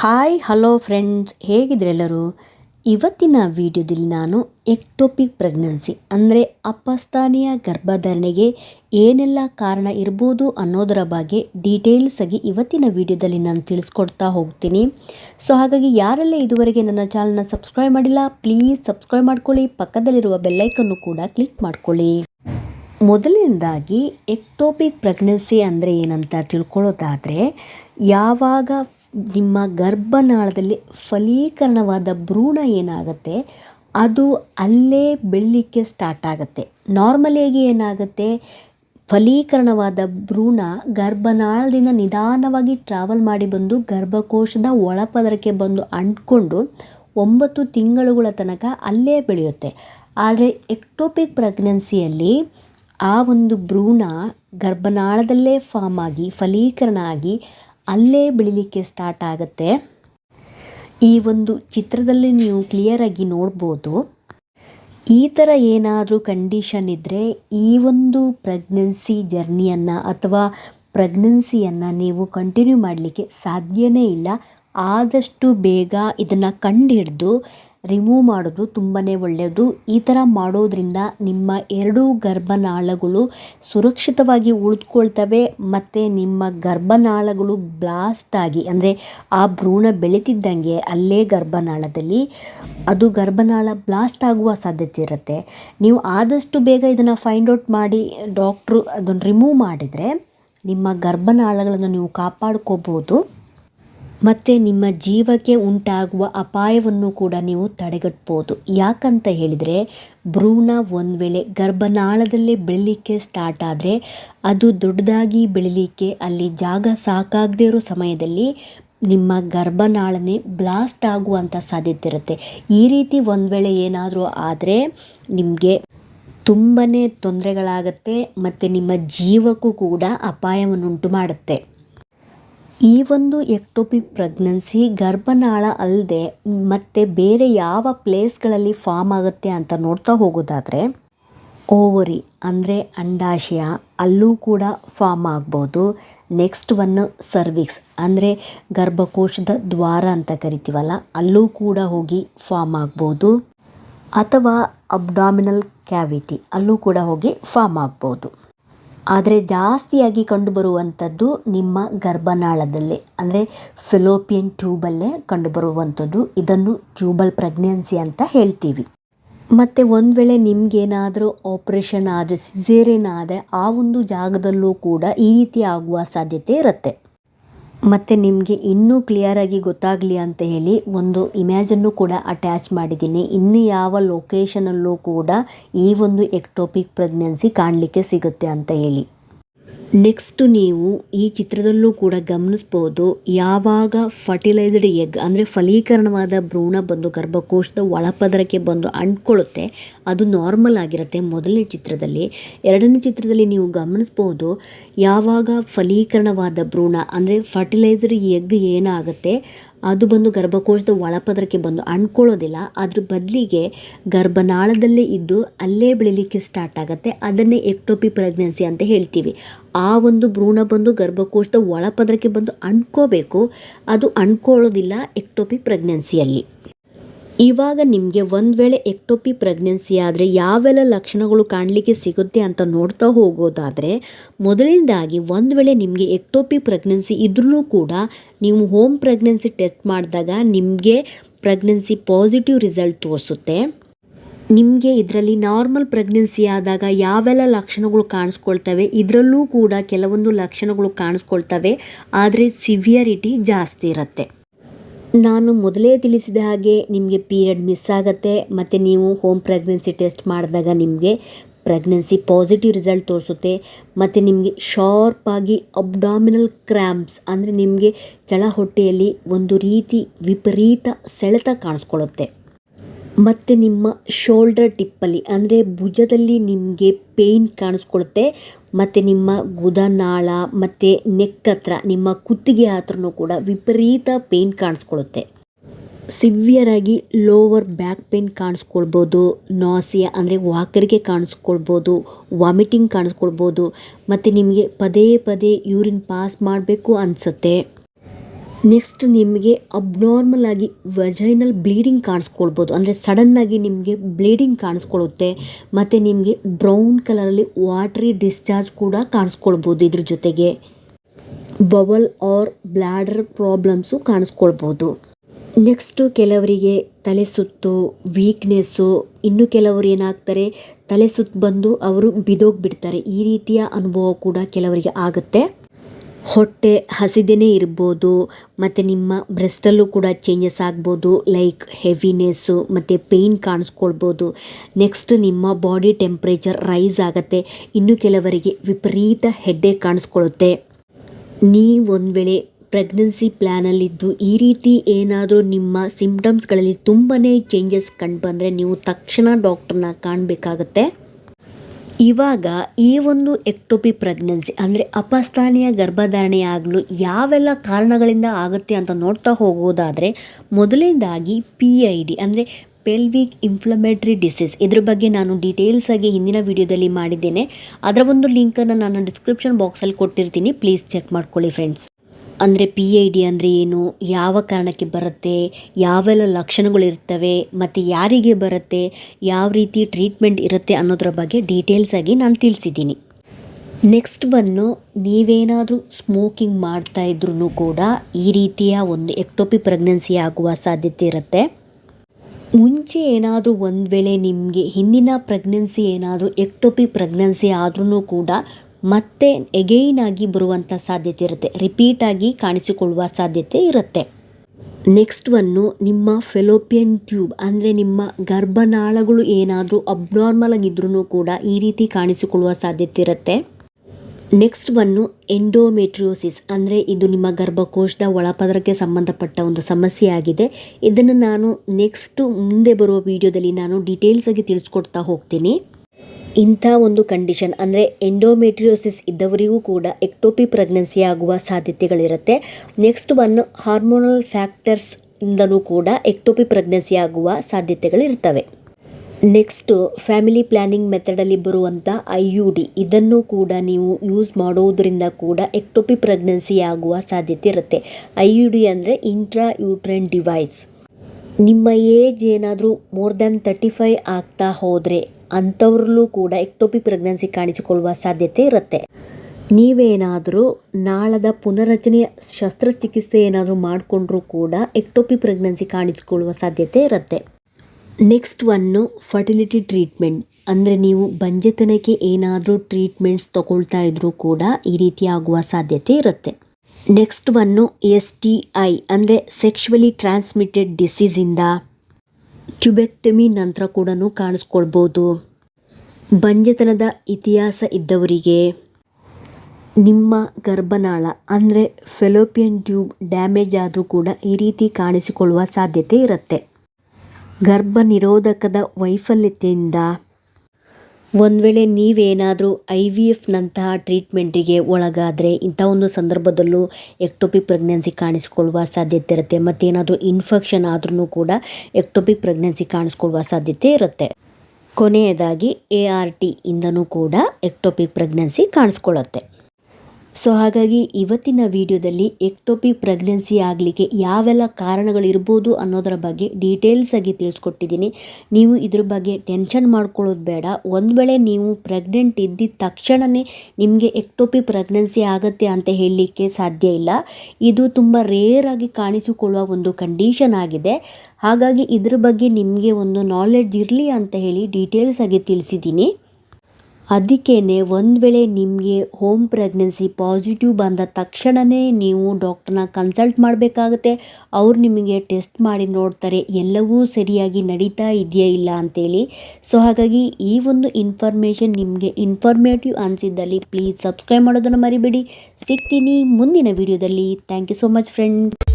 Hi, hello friends. ಹೇಗಿದ್ರೆಲ್ಲರೂ ಇವತ್ತಿನ ವಿಡಿಯೋದಲ್ಲಿ ನಾನು ಎಕ್ಟೋಪಿಕ್ ಪ್ರೆಗ್ನೆನ್ಸಿ, ಅಂದರೆ ಅಪಸ್ಥಾನೀಯ ಗರ್ಭಧಾರಣೆಗೆ ಏನೆಲ್ಲ ಕಾರಣ ಇರ್ಬೋದು ಅನ್ನೋದರ ಬಗ್ಗೆ ಡೀಟೇಲ್ಸ್ ಆಗಿ ಇವತ್ತಿನ ವಿಡಿಯೋದಲ್ಲಿ ನಾನು ತಿಳಿಸ್ಕೊಡ್ತಾ ಹೋಗ್ತೀನಿ. ಸೊ ಹಾಗಾಗಿ ಯಾರೆಲ್ಲ ಇದುವರೆಗೆ ನನ್ನ ಚಾನಲ್ನ ಸಬ್ಸ್ಕ್ರೈಬ್ ಮಾಡಿಲ್ಲ, ಪ್ಲೀಸ್ ಸಬ್ಸ್ಕ್ರೈಬ್ ಮಾಡ್ಕೊಳ್ಳಿ. ಪಕ್ಕದಲ್ಲಿರುವ ಬೆಲ್ಲೈಕನ್ನು ಕೂಡ ಕ್ಲಿಕ್ ಮಾಡ್ಕೊಳ್ಳಿ. ಮೊದಲನೇದಾಗಿ, ಎಕ್ಟೋಪಿಕ್ ಪ್ರೆಗ್ನೆನ್ಸಿ ಅಂದರೆ ಏನಂತ ತಿಳ್ಕೊಳ್ಳೋದಾದರೆ, ಯಾವಾಗ ನಿಮ್ಮ ಗರ್ಭನಾಳದಲ್ಲಿ ಫಲೀಕರಣವಾದ ಭ್ರೂಣ ಏನಾಗುತ್ತೆ, ಅದು ಅಲ್ಲೇ ಬೆಳೀಲಿಕ್ಕೆ ಸ್ಟಾರ್ಟ್ ಆಗುತ್ತೆ. ನಾರ್ಮಲಿಯಾಗಿ ಏನಾಗುತ್ತೆ, ಫಲೀಕರಣವಾದ ಭ್ರೂಣ ಗರ್ಭನಾಳದಿಂದ ನಿಧಾನವಾಗಿ ಟ್ರಾವೆಲ್ ಮಾಡಿ ಬಂದು ಗರ್ಭಕೋಶದ ಒಳಪದರಕ್ಕೆ ಬಂದು ಅಂಟ್ಕೊಂಡು ಒಂಬತ್ತು ತಿಂಗಳುಗಳ ತನಕ ಅಲ್ಲೇ ಬೆಳೆಯುತ್ತೆ. ಆದರೆ ಎಕ್ಟೋಪಿಕ್ ಪ್ರೆಗ್ನೆನ್ಸಿಯಲ್ಲಿ ಆ ಒಂದು ಭ್ರೂಣ ಗರ್ಭನಾಳದಲ್ಲೇ ಫಾರ್ಮ್ ಆಗಿ, ಫಲೀಕರಣ ಆಗಿ ಅಲ್ಲೇ ಬೆಳಿಲಿಕ್ಕೆ ಸ್ಟಾರ್ಟ್ ಆಗುತ್ತೆ. ಈ ಒಂದು ಚಿತ್ರದಲ್ಲಿ ನೀವು ಕ್ಲಿಯರಾಗಿ ನೋಡ್ಬೋದು. ಈ ಥರ ಏನಾದರೂ ಕಂಡೀಷನ್ ಇದ್ದರೆ ಈ ಒಂದು ಪ್ರೆಗ್ನೆನ್ಸಿ ಜರ್ನಿಯನ್ನು ಅಥವಾ ಪ್ರೆಗ್ನೆನ್ಸಿಯನ್ನು ನೀವು ಕಂಟಿನ್ಯೂ ಮಾಡಲಿಕ್ಕೆ ಸಾಧ್ಯವೇ ಇಲ್ಲ. ಆದಷ್ಟು ಬೇಗ ಇದನ್ನು ಕಂಡುಹಿಡಿದು ರಿಮೂವ್ ಮಾಡೋದು ತುಂಬಾ ಒಳ್ಳೆಯದು ಈ ಥರ ಮಾಡೋದ್ರಿಂದ ನಿಮ್ಮ ಎರಡೂ ಗರ್ಭನಾಳಗಳು ಸುರಕ್ಷಿತವಾಗಿ ಉಳಿದುಕೊಳ್ತವೆ ಮತ್ತು ನಿಮ್ಮ ಗರ್ಭನಾಳಗಳು ಬ್ಲಾಸ್ಟ್ ಆಗಿ, ಅಂದರೆ ಆ ಭ್ರೂಣ ಬೆಳೀತಿದ್ದಂಗೆ ಅಲ್ಲೇ ಗರ್ಭನಾಳದಲ್ಲಿ, ಅದು ಗರ್ಭನಾಳ ಬ್ಲಾಸ್ಟ್ ಆಗುವ ಸಾಧ್ಯತೆ ಇರುತ್ತೆ. ನೀವು ಆದಷ್ಟು ಬೇಗ ಇದನ್ನು ಫೈಂಡ್ ಔಟ್ ಮಾಡಿ ಡಾಕ್ಟ್ರು ಅದನ್ನು ರಿಮೂವ್ ಮಾಡಿದರೆ ನಿಮ್ಮ ಗರ್ಭನಾಳಗಳನ್ನು ನೀವು ಕಾಪಾಡ್ಕೋಬೋದು ಮತ್ತು ನಿಮ್ಮ ಜೀವಕ್ಕೆ ಉಂಟಾಗುವ ಅಪಾಯವನ್ನು ಕೂಡ ನೀವು ತಡೆಗಟ್ಬೋದು. ಯಾಕಂತ ಹೇಳಿದರೆ, ಭ್ರೂಣ ಒಂದು ವೇಳೆ ಗರ್ಭನಾಳದಲ್ಲೇ ಬೆಳೀಲಿಕ್ಕೆ ಸ್ಟಾರ್ಟ್ ಆದರೆ, ಅದು ದೊಡ್ಡದಾಗಿ ಬೆಳೀಲಿಕ್ಕೆ ಅಲ್ಲಿ ಜಾಗ ಸಾಕಾಗದೇ ಇರೋ ಸಮಯದಲ್ಲಿ ನಿಮ್ಮ ಗರ್ಭನಾಳನೇ ಬ್ಲಾಸ್ಟ್ ಆಗುವಂಥ ಸಾಧ್ಯತೆ ಇರುತ್ತೆ. ಈ ರೀತಿ ಒಂದು ವೇಳೆ ಏನಾದರೂ ಆದರೆ, ನಿಮಗೆ ತುಂಬಾ ತೊಂದರೆಗಳಾಗತ್ತೆ ಮತ್ತು ನಿಮ್ಮ ಜೀವಕ್ಕೂ ಕೂಡ ಅಪಾಯವನ್ನುಂಟು ಮಾಡುತ್ತೆ. ಈ ಒಂದು ಎಕ್ಟೋಪಿಕ್ ಪ್ರೆಗ್ನೆನ್ಸಿ ಗರ್ಭನಾಳ ಅಲ್ಲದೆ ಮತ್ತು ಬೇರೆ ಯಾವ ಪ್ಲೇಸ್ಗಳಲ್ಲಿ ಫಾರ್ಮ್ ಆಗುತ್ತೆ ಅಂತ ನೋಡ್ತಾ ಹೋಗೋದಾದರೆ ಓವರಿ, ಅಂದರೆ ಅಂಡಾಶಯ, ಅಲ್ಲೂ ಕೂಡ ಫಾರ್ಮ್ ಆಗ್ಬೋದು. ನೆಕ್ಸ್ಟ್ ಒನ್ ಸರ್ವಿಕ್ಸ್, ಅಂದರೆ ಗರ್ಭಕೋಶದ ದ್ವಾರ ಅಂತ ಕರಿತೀವಲ್ಲ, ಅಲ್ಲೂ ಕೂಡ ಹೋಗಿ ಫಾರ್ಮ್ ಆಗ್ಬೋದು. ಅಥವಾ ಅಬ್ಡಾಮಿನಲ್ ಕ್ಯಾವಿಟಿ, ಅಲ್ಲೂ ಕೂಡ ಹೋಗಿ ಫಾರ್ಮ್ ಆಗ್ಬೋದು. ಆದರೆ ಜಾಸ್ತಿಯಾಗಿ ಕಂಡುಬರುವಂಥದ್ದು ನಿಮ್ಮ ಗರ್ಭನಾಳದಲ್ಲಿ, ಅಂದರೆ ಫಿಲೋಪಿಯನ್ ಟ್ಯೂಬಲ್ಲೇ ಕಂಡುಬರುವಂಥದ್ದು. ಇದನ್ನು ಟ್ಯೂಬಲ್ ಪ್ರೆಗ್ನೆನ್ಸಿ ಅಂತ ಹೇಳ್ತೀವಿ. ಮತ್ತು ಒಂದು ವೇಳೆ ನಿಮಗೇನಾದರೂ ಆಪ್ರೇಷನ್ ಆದರೆ, ಸಿಸೇರಿಯನ್ ಆದರೆ, ಆ ಒಂದು ಜಾಗದಲ್ಲೂ ಕೂಡ ಈ ರೀತಿ ಆಗುವ ಸಾಧ್ಯತೆ ಇರುತ್ತೆ. ಮತ್ತು ನಿಮಗೆ ಇನ್ನೂ ಕ್ಲಿಯರಾಗಿ ಗೊತ್ತಾಗಲಿ ಅಂತ ಹೇಳಿ ಒಂದು ಇಮ್ಯಾಜನ್ನು ಕೂಡ ಅಟ್ಯಾಚ್ ಮಾಡಿದ್ದೀನಿ. ಇನ್ನು ಯಾವ ಲೊಕೇಶನಲ್ಲೂ ಕೂಡ ಈ ಒಂದು ಎಕ್ಟೋಪಿಕ್ ಪ್ರೆಗ್ನೆನ್ಸಿ ಕಾಣಲಿಕ್ಕೆ ಸಿಗುತ್ತೆ ಅಂತ ಹೇಳಿ. ನೆಕ್ಸ್ಟ್ ನೀವು ಈ ಚಿತ್ರದಲ್ಲೂ ಕೂಡ ಗಮನಿಸ್ಬೋದು, ಯಾವಾಗ ಫರ್ಟಿಲೈಸ್ಡ್ ಎಗ್ ಅಂದರೆ ಫಲೀಕರಣವಾದ ಭ್ರೂಣ ಬಂದು, ಗರ್ಭಕೋಶದ ಒಳಪದರಕ್ಕೆ ಬಂದು ಅಂಟ್ಕೊಳ್ಳುತ್ತೆ, ಅದು ನಾರ್ಮಲ್ ಆಗಿರುತ್ತೆ ಮೊದಲನೇ ಚಿತ್ರದಲ್ಲಿ. ಎರಡನೇ ಚಿತ್ರದಲ್ಲಿ ನೀವು ಗಮನಿಸ್ಬೋದು, ಯಾವಾಗ ಫಲೀಕರಣವಾದ ಭ್ರೂಣ ಅಂದರೆ ಫರ್ಟಿಲೈಸ್ಡ್ ಎಗ್ ಏನಾಗುತ್ತೆ ಅದು ಬಂದು ಗರ್ಭಕೋಶದ ಒಳಪದರಕ್ಕೆ ಬಂದು ಅಂಟ್ಕೊಳ್ಳೋದಿಲ್ಲ. ಅದ್ರ ಬದಲಿಗೆ ಗರ್ಭನಾಳದಲ್ಲೇ ಇದ್ದು ಅಲ್ಲೇ ಬೆಳಿಲಿಕ್ಕೆ ಸ್ಟಾರ್ಟ್ ಆಗುತ್ತೆ. ಅದನ್ನೇ ಎಕ್ಟೋಪಿ ಪ್ರೆಗ್ನೆನ್ಸಿ ಅಂತ ಹೇಳ್ತೀವಿ. ಆ ಒಂದು ಭ್ರೂಣ ಬಂದು ಗರ್ಭಕೋಶದ ಒಳಪದರಕ್ಕೆ ಬಂದು ಅಂಟ್ಕೋಬೇಕು. ಅದು ಅಂಟ್ಕೊಳ್ಳೋದಿಲ್ಲ ಎಕ್ಟೋಪಿಕ್ ಪ್ರೆಗ್ನೆನ್ಸಿಯಲ್ಲಿ ಇವಾಗ ನಿಮಗೆ ಒಂದು ವೇಳೆ ಎಕ್ಟೋಪಿ ಪ್ರೆಗ್ನೆನ್ಸಿ ಆದರೆ ಯಾವೆಲ್ಲ ಲಕ್ಷಣಗಳು ಕಾಣಲಿಕ್ಕೆ ಸಿಗುತ್ತೆ ಅಂತ ನೋಡ್ತಾ ಹೋಗೋದಾದರೆ, ಮೊದಲಿಂದಾಗಿ ಒಂದು ವೇಳೆ ನಿಮಗೆ ಎಕ್ಟೋಪಿ ಪ್ರೆಗ್ನೆನ್ಸಿ ಇದ್ರೂ ಕೂಡ ನೀವು ಹೋಮ್ ಪ್ರೆಗ್ನೆನ್ಸಿ ಟೆಸ್ಟ್ ಮಾಡಿದಾಗ ನಿಮಗೆ ಪ್ರೆಗ್ನೆನ್ಸಿ ಪಾಸಿಟಿವ್ ರಿಸಲ್ಟ್ ತೋರಿಸುತ್ತೆ. ನಿಮಗೆ ಇದರಲ್ಲಿ ನಾರ್ಮಲ್ ಪ್ರೆಗ್ನೆನ್ಸಿ ಆದಾಗ ಯಾವೆಲ್ಲ ಲಕ್ಷಣಗಳು ಕಾಣಿಸ್ಕೊಳ್ತವೆ, ಇದರಲ್ಲೂ ಕೂಡ ಕೆಲವೊಂದು ಲಕ್ಷಣಗಳು ಕಾಣಿಸ್ಕೊಳ್ತವೆ, ಆದರೆ ಸಿವಿಯರಿಟಿ ಜಾಸ್ತಿ ಇರುತ್ತೆ. ನಾನು ಮೊದಲೇ ತಿಳಿಸಿದ ಹಾಗೆ ನಿಮಗೆ ಪೀರಿಯಡ್ ಮಿಸ್ ಆಗುತ್ತೆ, ಮತ್ತು ನೀವು ಹೋಮ್ ಪ್ರೆಗ್ನೆನ್ಸಿ ಟೆಸ್ಟ್ ಮಾಡಿದಾಗ ನಿಮಗೆ ಪ್ರೆಗ್ನೆನ್ಸಿ ಪಾಸಿಟಿವ್ ರಿಸಲ್ಟ್ ತೋರಿಸುತ್ತೆ, ಮತ್ತು ನಿಮಗೆ ಶಾರ್ಪಾಗಿ ಅಬ್ಡಾಮಿನಲ್ ಕ್ರ್ಯಾಂಪ್ಸ್ ಅಂದರೆ ನಿಮಗೆ ಕೆಳ ಹೊಟ್ಟೆಯಲ್ಲಿ ಒಂದು ರೀತಿ ವಿಪರೀತ ಸೆಳೆತ ಕಾಣಿಸ್ಕೊಳ್ಳುತ್ತೆ. ಮತ್ತು ನಿಮ್ಮ ಶೋಲ್ಡರ್ ಟಿಪ್ಪಲ್ಲಿ ಅಂದರೆ ಭುಜದಲ್ಲಿ ನಿಮಗೆ ಪೇಯ್ನ್ ಕಾಣಿಸ್ಕೊಳುತ್ತೆ ಮತ್ತು ನಿಮ್ಮ ಗುದನಾಳ ಮತ್ತು ನೆಕ್ ಹತ್ರ ನಿಮ್ಮ ಕುತ್ತಿಗೆ ಹತ್ರನೂ ಕೂಡ ವಿಪರೀತ ಪೇಯ್ನ್ ಕಾಣಿಸ್ಕೊಳ್ಳುತ್ತೆ. ಸಿವಿಯರಾಗಿ ಲೋವರ್ ಬ್ಯಾಕ್ ಪೇಯ್ನ್ ಕಾಣಿಸ್ಕೊಳ್ಬೋದು ನಾಸಿಯ ಅಂದರೆ ವಾಕರಿಗೆ ಕಾಣಿಸ್ಕೊಳ್ಬೋದು ವಾಮಿಟಿಂಗ್ ಕಾಣಿಸ್ಕೊಳ್ಬೋದು, ಮತ್ತು ನಿಮಗೆ ಪದೇ ಪದೇ ಯೂರಿನ್ ಪಾಸ್ ಮಾಡಬೇಕು ಅನಿಸುತ್ತೆ. ನೆಕ್ಸ್ಟ್ ನಿಮಗೆ ಅಬ್ನಾರ್ಮಲ್ ಆಗಿ ವೆಜೈನಲ್ ಬ್ಲೀಡಿಂಗ್ ಕಾಣಿಸ್ಕೊಳ್ಬೋದು. ಅಂದರೆ ಸಡನ್ನಾಗಿ ನಿಮಗೆ ಬ್ಲೀಡಿಂಗ್ ಕಾಣಿಸ್ಕೊಳ್ಳುತ್ತೆ ಮತ್ತು ನಿಮಗೆ ಬ್ರೌನ್ ಕಲರಲ್ಲಿ ವಾಟ್ರಿ ಡಿಸ್ಚಾರ್ಜ್ ಕೂಡ ಕಾಣಿಸ್ಕೊಳ್ಬೋದು ಇದ್ರ ಜೊತೆಗೆ. ಬಬಲ್ ಆರ್ ಬ್ಲ್ಯಾಡರ್ ಪ್ರಾಬ್ಲಮ್ಸು ಕಾಣಿಸ್ಕೊಳ್ಬೋದು. ನೆಕ್ಸ್ಟು ಕೆಲವರಿಗೆ ತಲೆ ಸುತ್ತು ವೀಕ್ನೆಸ್ಸು ಇನ್ನು ಕೆಲವರು ಏನಾಗ್ತಾರೆ, ತಲೆ ಸುತ್ತು ಬಂದು ಅವರು ಬಿದ್ದೋಗ್ಬಿಡ್ತಾರೆ ಈ ರೀತಿಯ ಅನುಭವ ಕೂಡ ಕೆಲವರಿಗೆ ಆಗುತ್ತೆ. ಹೊಟ್ಟೆ ಹಸಿದೇನೆ ಇರ್ಬೋದು, ಮತ್ತು ನಿಮ್ಮ ಬ್ರೆಸ್ಟಲ್ಲೂ ಕೂಡ ಚೇಂಜಸ್ ಆಗ್ಬೋದು ಲೈಕ್ ಹೆವಿನೆಸ್ಸು ಮತ್ತು ಪೇಯ್ನ್ ಕಾಣಿಸ್ಕೊಳ್ಬೋದು. ನೆಕ್ಸ್ಟ್ ನಿಮ್ಮ ಬಾಡಿ ಟೆಂಪ್ರೇಚರ್ ರೈಸ್ ಆಗುತ್ತೆ. ಇನ್ನು ಕೆಲವರಿಗೆ ವಿಪರೀತ ಹೆಡ್ಡೆ ಕಾಣಿಸ್ಕೊಳ್ಳುತ್ತೆ. ನೀವು ಒಂದು ವೇಳೆ ಪ್ರೆಗ್ನೆನ್ಸಿ ಪ್ಲ್ಯಾನಲ್ಲಿದ್ದು ಈ ರೀತಿ ಏನಾದರೂ ನಿಮ್ಮ ಸಿಂಪ್ಟಮ್ಸ್ಗಳಲ್ಲಿ ತುಂಬಾ ಚೇಂಜಸ್ ಕಂಡು ಬಂದರೆ ನೀವು ತಕ್ಷಣ ಡಾಕ್ಟ್ರನ್ನ ಕಾಣಬೇಕಾಗತ್ತೆ. ಇವಾಗ ಈ ಒಂದು ಎಕ್ಟೋಪಿ ಪ್ರೆಗ್ನೆನ್ಸಿ ಅಂದರೆ ಅಪಸ್ಥಾನೀಯ ಗರ್ಭಧಾರಣೆ ಆಗಲು ಯಾವೆಲ್ಲ ಕಾರಣಗಳಿಂದ ಆಗುತ್ತೆ ಅಂತ ನೋಡ್ತಾ ಹೋಗೋದಾದರೆ ಮೊದಲನೇದಾಗಿ ಪಿ ಐ ಡಿ ಅಂದರೆ ಪೆಲ್ವಿಕ್ ಇನ್ಫ್ಲಮೇಟ್ರಿ ಡಿಸೀಸ್ ಇದ್ರ ಬಗ್ಗೆ ನಾನು ಡೀಟೇಲ್ಸ್ ಆಗಿ ಹಿಂದಿನ ವಿಡಿಯೋದಲ್ಲಿ ಮಾಡಿದ್ದೇನೆ. ಅದರ ಒಂದು ಲಿಂಕನ್ನು ನಾನು ಡಿಸ್ಕ್ರಿಪ್ಷನ್ ಬಾಕ್ಸಲ್ಲಿ ಕೊಟ್ಟಿರ್ತೀನಿ. ಪ್ಲೀಸ್ ಚೆಕ್ ಮಾಡ್ಕೊಳ್ಳಿ ಫ್ರೆಂಡ್ಸ್ ಅಂದರೆ ಪಿ ಐ ಡಿ ಅಂದರೆ ಏನು? ಯಾವ ಕಾರಣಕ್ಕೆ ಬರುತ್ತೆ? ಯಾವೆಲ್ಲ ಲಕ್ಷಣಗಳಿರ್ತವೆ ಮತ್ತು ಯಾರಿಗೆ ಬರುತ್ತೆ? ಯಾವ ರೀತಿ ಟ್ರೀಟ್ಮೆಂಟ್ ಇರುತ್ತೆ ಅನ್ನೋದ್ರ ಬಗ್ಗೆ ಡೀಟೇಲ್ಸ್ ಆಗಿ ನಾನು ತಿಳಿಸಿದ್ದೀನಿ. ನೆಕ್ಸ್ಟ್ ಬಂದು ನೀವೇನಾದರೂ ಸ್ಮೋಕಿಂಗ್ ಮಾಡ್ತಾ ಇದ್ರೂ ಕೂಡ ಈ ರೀತಿಯ ಒಂದು ಎಕ್ಟೋಪಿ ಪ್ರೆಗ್ನೆನ್ಸಿ ಆಗುವ ಸಾಧ್ಯತೆ ಇರುತ್ತೆ. ಮುಂಚೆ ಏನಾದರೂ ಒಂದು ವೇಳೆ ನಿಮಗೆ ಹಿಂದಿನ ಪ್ರೆಗ್ನೆನ್ಸಿ ಏನಾದರೂ ಎಕ್ಟೋಪಿ ಪ್ರೆಗ್ನೆನ್ಸಿ ಆದ್ರೂ ಕೂಡ ಮತ್ತೆ ಎಗೈನ್ ಆಗಿ ಬರುವಂಥ ಸಾಧ್ಯತೆ ಇರುತ್ತೆ. ರಿಪೀಟ್ ಆಗಿ ಕಾಣಿಸಿಕೊಳ್ಳುವ ಸಾಧ್ಯತೆ ಇರುತ್ತೆ. ನೆಕ್ಸ್ಟ್ ಒನ್ನು ನಿಮ್ಮ ಫೆಲೋಪಿಯನ್ ಟ್ಯೂಬ್ ಅಂದರೆ ನಿಮ್ಮ ಗರ್ಭನಾಳಗಳು ಏನಾದರೂ ಅಬ್ನಾರ್ಮಲ್ ಆಗಿದ್ರೂ ಕೂಡ ಈ ರೀತಿ ಕಾಣಿಸಿಕೊಳ್ಳುವ ಸಾಧ್ಯತೆ ಇರುತ್ತೆ. ನೆಕ್ಸ್ಟ್ ಒನ್ನು ಎಂಡೋಮೆಟ್ರಿಯೋಸಿಸ್ ಅಂದರೆ ಇದು ನಿಮ್ಮ ಗರ್ಭಕೋಶದ ಒಳಪದರಕ್ಕೆ ಸಂಬಂಧಪಟ್ಟ ಒಂದು ಸಮಸ್ಯೆ ಆಗಿದೆ. ಇದನ್ನು ನಾನು ನೆಕ್ಸ್ಟ್ ಮುಂದೆ ಬರುವ ವಿಡಿಯೋದಲ್ಲಿ ನಾನು ಡೀಟೇಲ್ಸಾಗಿ ತಿಳಿಸ್ಕೊಡ್ತಾ ಹೋಗ್ತೀನಿ. ಇಂಥ ಒಂದು ಕಂಡೀಷನ್ ಅಂದರೆ ಎಂಡೋಮೆಟ್ರಿಯೋಸಿಸ್ ಇದ್ದವರಿಗೂ ಕೂಡ ಎಕ್ಟೋಪಿ ಪ್ರೆಗ್ನೆನ್ಸಿ ಆಗುವ ಸಾಧ್ಯತೆಗಳಿರುತ್ತೆ. ನೆಕ್ಸ್ಟ್ ಒನ್ ಹಾರ್ಮೋನಲ್ ಫ್ಯಾಕ್ಟರ್ಸ್ ಇಂದಲೂ ಕೂಡ ಎಕ್ಟೋಪಿ ಪ್ರೆಗ್ನೆನ್ಸಿ ಆಗುವ ಸಾಧ್ಯತೆಗಳಿರ್ತವೆ. ನೆಕ್ಸ್ಟು ಫ್ಯಾಮಿಲಿ ಪ್ಲ್ಯಾನಿಂಗ್ ಮೆಥಡಲ್ಲಿ ಬರುವಂಥ ಐ ಯು ಡಿ ಇದನ್ನು ಕೂಡ ನೀವು ಯೂಸ್ ಮಾಡೋದರಿಂದ ಕೂಡ ಎಕ್ಟೋಪಿ ಪ್ರೆಗ್ನೆನ್ಸಿ ಆಗುವ ಸಾಧ್ಯತೆ ಇರುತ್ತೆ. ಐ ಯು ಡಿ ಅಂದರೆ ಇಂಟ್ರಾ ಯೂಟ್ರೈನ್ ಡಿವೈಸ್ ನಿಮ್ಮ ಏಜ್ ಏನಾದರೂ ಮೋರ್ ದ್ಯಾನ್ ತರ್ಟಿ ಫೈವ್ ಆಗ್ತಾ ಹೋದರೆ ಅಂಥವ್ರಲ್ಲೂ ಕೂಡ ಎಕ್ಟೋಪಿ ಪ್ರೆಗ್ನೆನ್ಸಿ ಕಾಣಿಸಿಕೊಳ್ಳುವ ಸಾಧ್ಯತೆ ಇರುತ್ತೆ. ನೀವೇನಾದರೂ ನಾಳದ ಪುನರಚನೆಯ ಶಸ್ತ್ರಚಿಕಿತ್ಸೆ ಏನಾದರೂ ಮಾಡಿಕೊಂಡ್ರೂ ಕೂಡ ಎಕ್ಟೋಪಿ ಪ್ರೆಗ್ನೆನ್ಸಿ ಕಾಣಿಸಿಕೊಳ್ಳುವ ಸಾಧ್ಯತೆ ಇರುತ್ತೆ. Next one fertility treatment. ಅಂದರೆ ನೀವು ಬಂಜೆತನಕ್ಕೆ ಏನಾದರೂ ಟ್ರೀಟ್ಮೆಂಟ್ಸ್ ತಗೊಳ್ತಾ ಇದ್ರೂ ಕೂಡ ಈ ರೀತಿ ಆಗುವ ಸಾಧ್ಯತೆ ಇರುತ್ತೆ. Next one S T I, ಅಂದರೆ ಸೆಕ್ಷುವಲಿ ಟ್ರಾನ್ಸ್ಮಿಟೆಡ್ ಡಿಸೀಸಿಂದ ಟ್ಯುಬೆಕ್ಟಮಿ ನಂತರ ಕೂಡ ಕಾಣಿಸ್ಕೊಳ್ಬೋದು. ಬಂಜೆತನದ ಇತಿಹಾಸ ಇದ್ದವರಿಗೆ ನಿಮ್ಮ ಗರ್ಭನಾಳ, ಅಂದರೆ ಫೆಲೋಪಿಯನ್ ಟ್ಯೂಬ್ ಡ್ಯಾಮೇಜ್ ಆದರೂ ಕೂಡ ಈ ರೀತಿ ಕಾಣಿಸಿಕೊಳ್ಳುವ ಸಾಧ್ಯತೆ ಇರುತ್ತೆ. ಗರ್ಭ ನಿರೋಧಕದ ವೈಫಲ್ಯತೆಯಿಂದ ಒಂದು ವೇಳೆ ನೀವೇನಾದರೂ ಐ ವಿ ಎಫ್ನಂತಹ ಟ್ರೀಟ್ಮೆಂಟಿಗೆ ಒಳಗಾದರೆ ಇಂಥ ಒಂದು ಸಂದರ್ಭದಲ್ಲೂ ಎಕ್ಟೋಪಿಕ್ ಪ್ರೆಗ್ನೆನ್ಸಿ ಕಾಣಿಸ್ಕೊಳ್ಳುವ ಸಾಧ್ಯತೆ ಇರುತ್ತೆ. ಮತ್ತೇನಾದರೂ ಇನ್ಫೆಕ್ಷನ್ ಆದ್ರೂ ಕೂಡ ಎಕ್ಟೋಪಿಕ್ ಪ್ರೆಗ್ನೆನ್ಸಿ ಕಾಣಿಸ್ಕೊಳ್ಳುವ ಸಾಧ್ಯತೆ ಇರುತ್ತೆ. ಕೊನೆಯದಾಗಿ ಎ ಆರ್ ಟಿ ಇಂದನೂ ಕೂಡ ಎಕ್ಟೋಪಿಕ್ ಪ್ರೆಗ್ನೆನ್ಸಿ ಕಾಣಿಸ್ಕೊಳ್ಳುತ್ತೆ ಸೊ ಹಾಗಾಗಿ ಇವತ್ತಿನ ವಿಡಿಯೋದಲ್ಲಿ ಎಕ್ಟೋಪಿಕ್ ಪ್ರೆಗ್ನೆನ್ಸಿ ಆಗಲಿಕ್ಕೆ ಯಾವೆಲ್ಲ ಕಾರಣಗಳಿರ್ಬೋದು ಅನ್ನೋದರ ಬಗ್ಗೆ ಡೀಟೇಲ್ಸ್ ಆಗಿ ತಿಳಿಸ್ಕೊಟ್ಟಿದ್ದೀನಿ. ನೀವು ಇದ್ರ ಬಗ್ಗೆ ಟೆನ್ಷನ್ ಮಾಡ್ಕೊಳ್ಳೋದು ಬೇಡ. ಒಂದು ವೇಳೆ ನೀವು ಪ್ರೆಗ್ನೆಂಟ್ ಇದ್ದಿದ್ದ ತಕ್ಷಣವೇ ನಿಮಗೆ ಎಕ್ಟೋಪಿ ಪ್ರೆಗ್ನೆನ್ಸಿ ಆಗುತ್ತೆ ಅಂತ ಹೇಳಲಿಕ್ಕೆ ಸಾಧ್ಯ ಇಲ್ಲ. ಇದು ತುಂಬ ರೇರಾಗಿ ಕಾಣಿಸಿಕೊಳ್ಳುವ ಒಂದು ಕಂಡೀಷನ್ ಆಗಿದೆ. ಹಾಗಾಗಿ ಇದ್ರ ಬಗ್ಗೆ ನಿಮಗೆ ಒಂದು ನಾಲೆಡ್ಜ್ ಇರಲಿ ಅಂತ ಹೇಳಿ ಡೀಟೇಲ್ಸ್ ಆಗಿ ತಿಳಿಸಿದ್ದೀನಿ. ಅದಕ್ಕೇ ಒಂದು ವೇಳೆ ನಿಮಗೆ ಹೋಮ್ ಪ್ರೆಗ್ನೆನ್ಸಿ ಪಾಸಿಟಿವ್ ಬಂದ ತಕ್ಷಣವೇ ನೀವು ಡಾಕ್ಟ್ರನ್ನ ಕನ್ಸಲ್ಟ್ ಮಾಡಬೇಕಾಗುತ್ತೆ. ಅವ್ರು ನಿಮಗೆ ಟೆಸ್ಟ್ ಮಾಡಿ ನೋಡ್ತಾರೆ, ಎಲ್ಲವೂ ಸರಿಯಾಗಿ ನಡೀತಾ ಇದೆಯಾ ಇಲ್ಲ ಅಂತೇಳಿ. ಸೊ ಹಾಗಾಗಿ ಈ ಒಂದು ಇನ್ಫಾರ್ಮೇಷನ್ ನಿಮಗೆ ಇನ್ಫಾರ್ಮೇಟಿವ್ ಅನಿಸಿದ್ದಲ್ಲಿ ಪ್ಲೀಸ್ ಸಬ್ಸ್ಕ್ರೈಬ್ ಮಾಡೋದನ್ನು ಮರಿಬೇಡಿ. ಸಿಗ್ತೀನಿ ಮುಂದಿನ ವಿಡಿಯೋದಲ್ಲಿ thank you so much friend